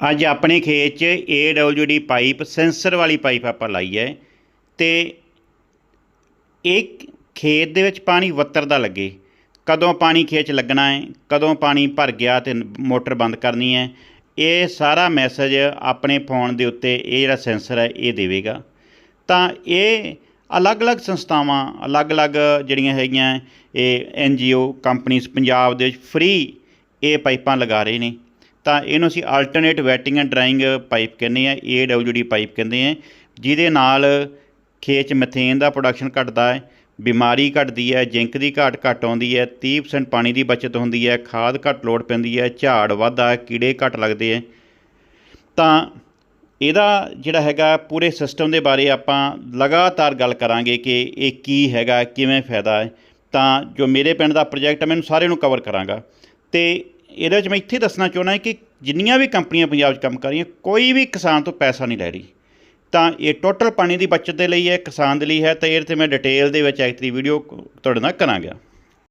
ਅੱਜ ਆਪਣੇ ਖੇਤ 'ਚ ਏਡਬਲਯੂਡੀ ਪਾਈਪ, ਸੈਂਸਰ ਵਾਲੀ ਪਾਈਪ ਆਪਾਂ ਲਾਈ ਹੈ ਤੇ ਇਹ ਖੇਤ ਦੇ ਵਿੱਚ ਪਾਣੀ ਵੱਤਰਦਾ ਲੱਗੇ। ਕਦੋਂ ਪਾਣੀ ਖੇਤ 'ਚ ਲੱਗਣਾ ਹੈ, ਕਦੋਂ ਪਾਣੀ ਭਰ ਗਿਆ ਤੇ ਮੋਟਰ ਬੰਦ ਕਰਨੀ ਹੈ, ਇਹ ਸਾਰਾ ਮੈਸੇਜ ਆਪਣੇ ਫੋਨ ਦੇ ਉੱਤੇ ਇਹ ਜਿਹੜਾ ਸੈਂਸਰ ਹੈ ਇਹ ਦੇਵੇਗਾ। ਤਾਂ ਇਹ ਅਲੱਗ-ਅਲੱਗ ਸੰਸਥਾਵਾਂ, ਅਲੱਗ-ਅਲੱਗ ਜਿਹੜੀਆਂ ਹੈਗੀਆਂ ਇਹ ਐਨ ਜੀ ਓ ਕੰਪਨੀਆਂ ਪੰਜਾਬ ਦੇ ਵਿੱਚ ਫ੍ਰੀ ਇਹ ਪਾਈਪਾਂ ਲਗਾ ਰਹੇ ਨੇ। ਤਾਂ ਇਹਨੂੰ ਅਸੀਂ alternate wetting and drying pipe ਕਹਿੰਦੇ ਆ ਏ ਡਬਲਯੂ ਡੀ ਪਾਈਪ ਕਹਿੰਦੇ ਆ ਜਿਹਦੇ ਨਾਲ ਖੇਤ 'ਚ ਮਥੇਨ ਦਾ ਪ੍ਰੋਡਕਸ਼ਨ ਘਟਦਾ ਹੈ, ਬਿਮਾਰੀ ਘਟਦੀ ਹੈ, ਜਿੰਕ ਦੀ ਘਾਟ ਘੱਟ ਆਉਂਦੀ ਹੈ 30% ਪਾਣੀ ਦੀ ਬਚਤ ਹੁੰਦੀ ਹੈ, ਖਾਦ ਘੱਟ ਲੋੜ ਪੈਂਦੀ ਹੈ, ਝਾੜ ਵੱਧਦਾ ਹੈ, ਕੀੜੇ ਘੱਟ ਲੱਗਦੇ ਹੈ। ਤਾਂ ਇਹਦਾ ਜਿਹੜਾ ਹੈਗਾ ਪੂਰੇ ਸਿਸਟਮ ਦੇ ਬਾਰੇ ਆਪਾਂ ਲਗਾਤਾਰ ਗੱਲ ਕਰਾਂਗੇ ਕਿ ਇਹ ਕੀ ਹੈਗਾ, ਕਿਵੇਂ ਫਾਇਦਾ ਹੈ। ਤਾਂ ਜੋ ਮੇਰੇ ਪਿੰਡ ਦਾ ਪ੍ਰੋਜੈਕਟ ਹੈ, ਮੈਨੂੰ ਸਾਰੇ ਨੂੰ ਕਵਰ ਕਰਾਂਗਾ। ਤੇ ਇਹਦੇ ਵਿੱਚ ਮੈਂ ਇੱਥੇ ਦੱਸਣਾ ਚਾਹੁੰਦਾ ਕਿ ਜਿੰਨੀਆਂ ਵੀ ਕੰਪਨੀਆਂ ਪੰਜਾਬ 'ਚ ਕੰਮ ਕਰ ਰਹੀਆਂ, ਕੋਈ ਵੀ ਕਿਸਾਨ ਤੋਂ ਪੈਸਾ ਨਹੀਂ ਲੈ ਰਹੀ। ਤਾਂ ਇਹ ਟੋਟਲ ਪਾਣੀ ਦੀ ਬਚਤ ਦੇ ਲਈ ਹੈ, ਕਿਸਾਨ ਦੇ ਲਈ ਹੈ, ਤਾਂ ਇਹਦੇ ਤੇ ਮੈਂ ਡਿਟੇਲ ਦੇ ਵਿੱਚ ਐਕਚੁਅਲੀ ਵੀਡੀਓ ਤੁਹਾਡੇ ਨਾਲ ਕਰਾਂਗਾ।